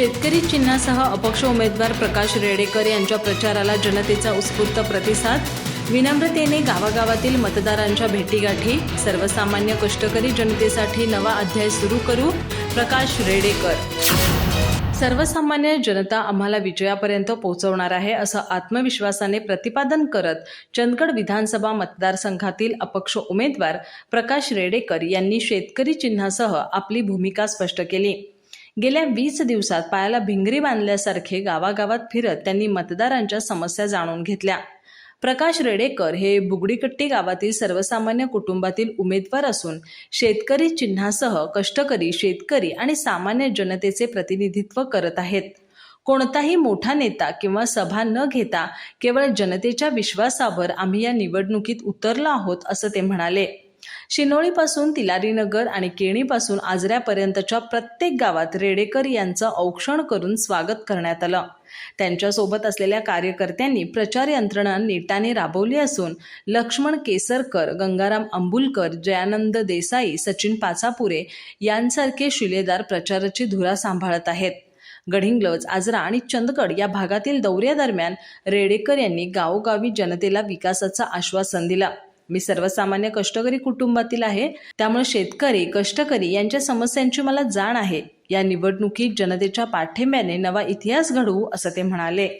शेतकरी चिन्हासह अपक्ष उमेदवार प्रकाश रेडेकर यांच्या प्रचाराला जनतेचा उत्स्फूर्त प्रतिसाद. विनम्रतेने गावागावातील मतदारांच्या भेटीगाठी सर्वसामान्य कष्टकरी जनतेसाठी नवा अध्याय सुरू करू प्रकाश रेडेकर. सर्वसामान्य जनता आम्हाला विजयापर्यंत पोहोचवणार आहे असं आत्मविश्वासाने प्रतिपादन करत चंदगड विधानसभा मतदारसंघातील अपक्ष उमेदवार प्रकाश रेडेकर यांनी शेतकरी चिन्हासह आपली भूमिका स्पष्ट केली. गेल्या वीस दिवसात पायाला भिंगरी बांधल्यासारखे गावागावात फिरत त्यांनी मतदारांच्या समस्या जाणून घेतल्या. प्रकाश रेडेकर हे बुगडीकट्टी गावातील सर्वसामान्य कुटुंबातील उमेदवार असून शेतकरी चिन्हासह कष्टकरी शेतकरी आणि सामान्य जनतेचे प्रतिनिधित्व करत आहेत. कोणताही मोठा नेता किंवा सभा न घेता केवळ जनतेच्या विश्वासावर आम्ही या निवडणुकीत उतरलो आहोत असं ते म्हणाले. शिनोळीपासून तिलारीनगर आणि केणीपासून आजऱ्यापर्यंतच्या प्रत्येक गावात रेडेकर यांचं औक्षण करून स्वागत करण्यात आलं. त्यांच्यासोबत असलेल्या कार्यकर्त्यांनी प्रचार यंत्रणा नेटाने राबवली असून लक्ष्मण केसरकर गंगाराम अंबुलकर जयानंद देसाई सचिन पाचापुरे यांसारखे शिलेदार प्रचाराची धुरा सांभाळत आहेत. गडिंग्लज आजरा आणि चंदगड या भागातील दौऱ्यादरम्यान रेडेकर यांनी गावोगावी जनतेला विकासाचं आश्वासन दिलं. मी सर्वसामान्य कष्टकरी कुटुंबातील आहे. त्यामुळे शेतकरी कष्टकरी यांच्या समस्यांची मला जाण आहे. या निवडणुकीत जनतेच्या पाठिंब्याने नवा इतिहास घडवू असं ते म्हणाले.